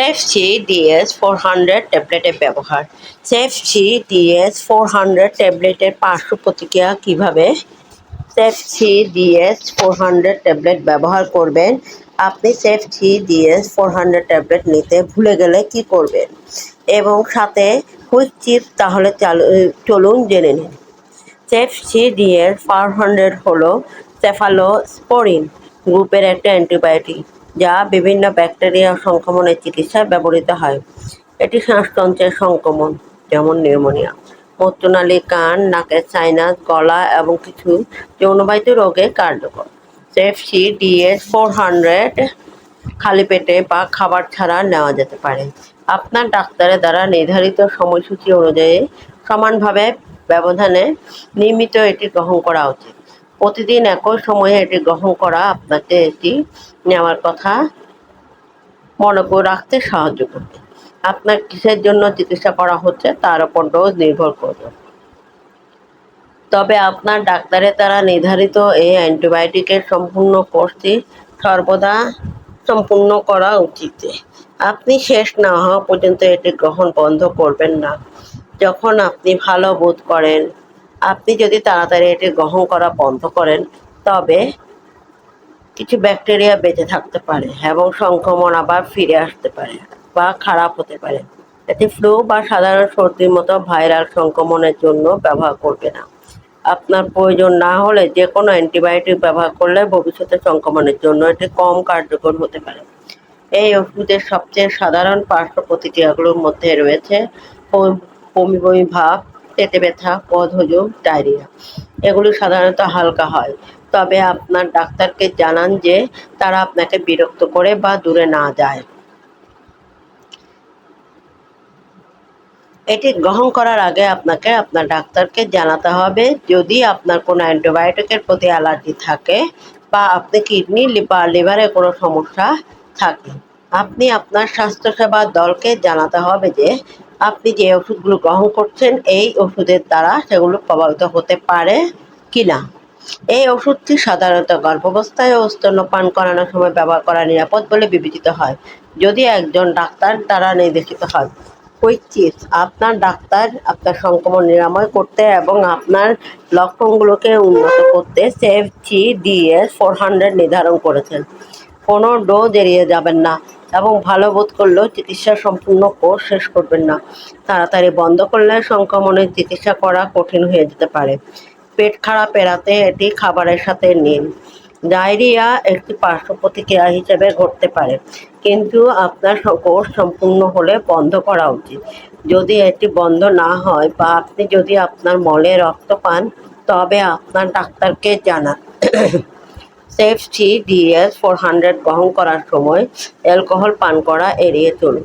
সেফসি DS four hundred ট্যাবলেটের ব্যবহার। সেফসি DS four hundred ট্যাবলেটের পার্শ্ব প্রতিক্রিয়া কীভাবে? Cefsi DS four hundred tablet ব্যবহার করবেন। আপনি Cefsi DS four hundred tablet নিতে ভুলে গেলে কি করবেন? এবং সাথে হুইক চিপ তাহলে চালু, চলুন জেনে নিন। সেফসি ডিএস ফোর হান্ড্রেড হলো সেফালোস্পোরিন গ্রুপের একটা অ্যান্টিবায়োটিক। যা বিভিন্ন ব্যাকটেরিয়া সংক্রমণের চিকিৎসায় ব্যবহৃত হয়। এটি শ্বাসতন্ত্রের সংক্রমণ, যেমন নিউমোনিয়া। মূত্রনালী, কান নাকের সাইনাস গলা এবং কিছু যৌনবাহিত রোগে কার্যকর। সেফসি ডিএস ফোর হান্ড্রেড খালি পেটে বা খাবার ছাড়া নেওয়া যেতে পারে। আপনার ডাক্তারের দ্বারা নির্ধারিত সময়সূচি অনুযায়ী সমানভাবে ব্যবধানে নিয়মিত এটি গ্রহণ করা উচিত। প্রতিদিন একই সময়ে এটি গ্রহণ করা আপনাকে এটি নেওয়ার কথা মনে করে রাখতে সাহায্য করবে। আপনার কিসের জন্য চিকিৎসা করা হচ্ছে তার উপর ডোজ নির্ভর করবে। তবে আপনার ডাক্তারের দ্বারা নির্ধারিত এই অ্যান্টিবায়োটিকের সম্পূর্ণ কোর্সটি সর্বদা সম্পূর্ণ করা উচিত। আপনি শেষ না হওয়া পর্যন্ত এটি গ্রহণ বন্ধ করবেন না। যখন আপনি ভালো বোধ করেন আপনি যদি তাড়াতাড়ি এটি গ্রহণ করা বন্ধ করেন, তবে কিছু ব্যাকটেরিয়া বেঁচে থাকতে পারে এবং সংক্রমণ আবার ফিরে আসতে পারে বা খারাপ হতে পারে। এটি ফ্লু বা সাধারণ সর্দির মতো ভাইরাল সংক্রমণের জন্য ব্যবহার করবে না। আপনার প্রয়োজন না হলে যে কোনো অ্যান্টিবায়োটিক ব্যবহার করলে ভবিষ্যতে সংক্রমণের জন্য এটি কম কার্যকর হতে পারে। এই ওষুধের সবচেয়ে সাধারণ পার্শ্ব প্রতিক্রিয়াগুলোর মধ্যে রয়েছে বমি- বমি ভাব পেটে ব্যথা, বদহজম, ডায়রিয়া। এগুলি সাধারণত হালকা হয়। তবে আপনার ডাক্তারকে জানান যে তারা আপনাকে বিরক্ত করে বা দূরে না যায়। এটি গ্রহণ করার আগে আপনাকে আপনার ডাক্তারকে জানাতে হবে, যদি আপনার কোনো অ্যান্টিবায়োটিকের প্রতি অ্যালার্জি থাকে বা আপনি কিডনি বা লিভারে কোনো সমস্যা থাকে। আপনি আপনার স্বাস্থ্যসেবা দলকে জানাতে হবে যে, আপনি যে ওষুধগুলো গ্রহণ করছেন, এই ওষুধের দ্বারা সেগুলো প্রভাবিত হতে পারে কি না এই ওষুধটি সাধারণত গর্ভাবস্থায় ও স্তন্যপান করানোর সময় ব্যবহার করা নিরাপদ বলে বিবেচিত হয়। যদি একজন ডাক্তার দ্বারা নির্দেশিত হয় কুইক চিপস আপনার ডাক্তার আপনার সংক্রমণ নিরাময় করতে এবং আপনার লক্ষণগুলোকে উন্নত করতে Cef three DS four hundred নির্ধারণ করেছেন। কোনো ডোজ এড়িয়ে যাবেন না। এবং ভালো বোধ করলেও চিকিৎসা সম্পূর্ণ কোর্স শেষ করবেন না। তাড়াতাড়ি বন্ধ করলে সংক্রমণের চিকিৎসা করা কঠিন হয়ে যেতে পারে। পেট খারাপ এড়াতে এটি খাবারের সাথে নিন। ডায়রিয়া একটি পার্শ্ব প্রতিক্রিয়া হিসেবে ঘটতে পারে, কিন্তু আপনার কোর্স সম্পূর্ণ হলে বন্ধ করা উচিত। যদি এটি বন্ধ না হয় বা আপনি যদি আপনার মলে রক্ত পান, তবে আপনার ডাক্তারকে জানান। সেফটি ডিএস ফোর হান্ড্রেড গ্রহণ করার সময় অ্যালকোহল পান করা এড়িয়ে চলুন,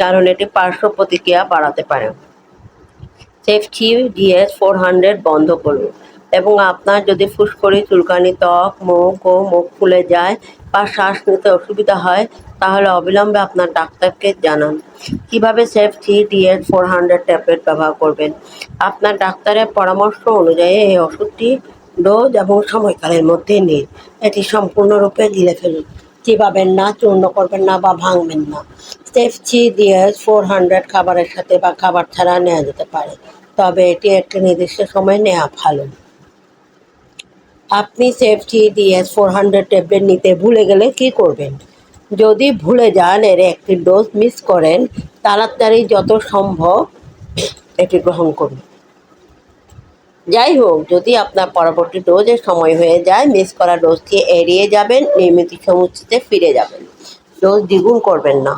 কারণ এটি পার্শ্ব প্রতিক্রিয়া বাড়াতে পারে। সেফটি ডিএস ফোর হান্ড্রেড বন্ধ করুন এবং আপনার যদি ফুসকরি চুলকানি, ত্বক, মুখ ও মুখ ফুলে যায় বা শ্বাস নিতে অসুবিধা হয়, তাহলে অবিলম্বে আপনার ডাক্তারকে জানান। কীভাবে safety DS four hundred tablet ব্যবহার করবেন? আপনার ডাক্তারের পরামর্শ অনুযায়ী এই ওষুধটি ডোজ এবং সময়কালের মধ্যে নিন। এটি সম্পূর্ণরূপে গিলে ফেলুন। চিবাবেন না, চূর্ণ করবেন না বা ভাঙবেন না। সেফটি ডিএস ফোর হান্ড্রেড খাবারের সাথে বা খাবার ছাড়া নেওয়া যেতে পারে। তবে এটি একটি নির্দিষ্ট সময় নেওয়া ভালো। আপনি safety DS four hundred tablet নিতে ভুলে গেলে কি করবেন? যদি ভুলে যান, এর একটি ডোজ মিস করেন, তাড়াতাড়ি যত সম্ভব এটি গ্রহণ করুন। যাই হোক যদি আপনার পরবর্তী ডোজের সময় হয়ে যায় মিস করা ডোজকে এড়িয়ে যাবেন, নিয়মিত সমুচিতে ফিরে যাবেন। ডোজ দ্বিগুণ করবেন না।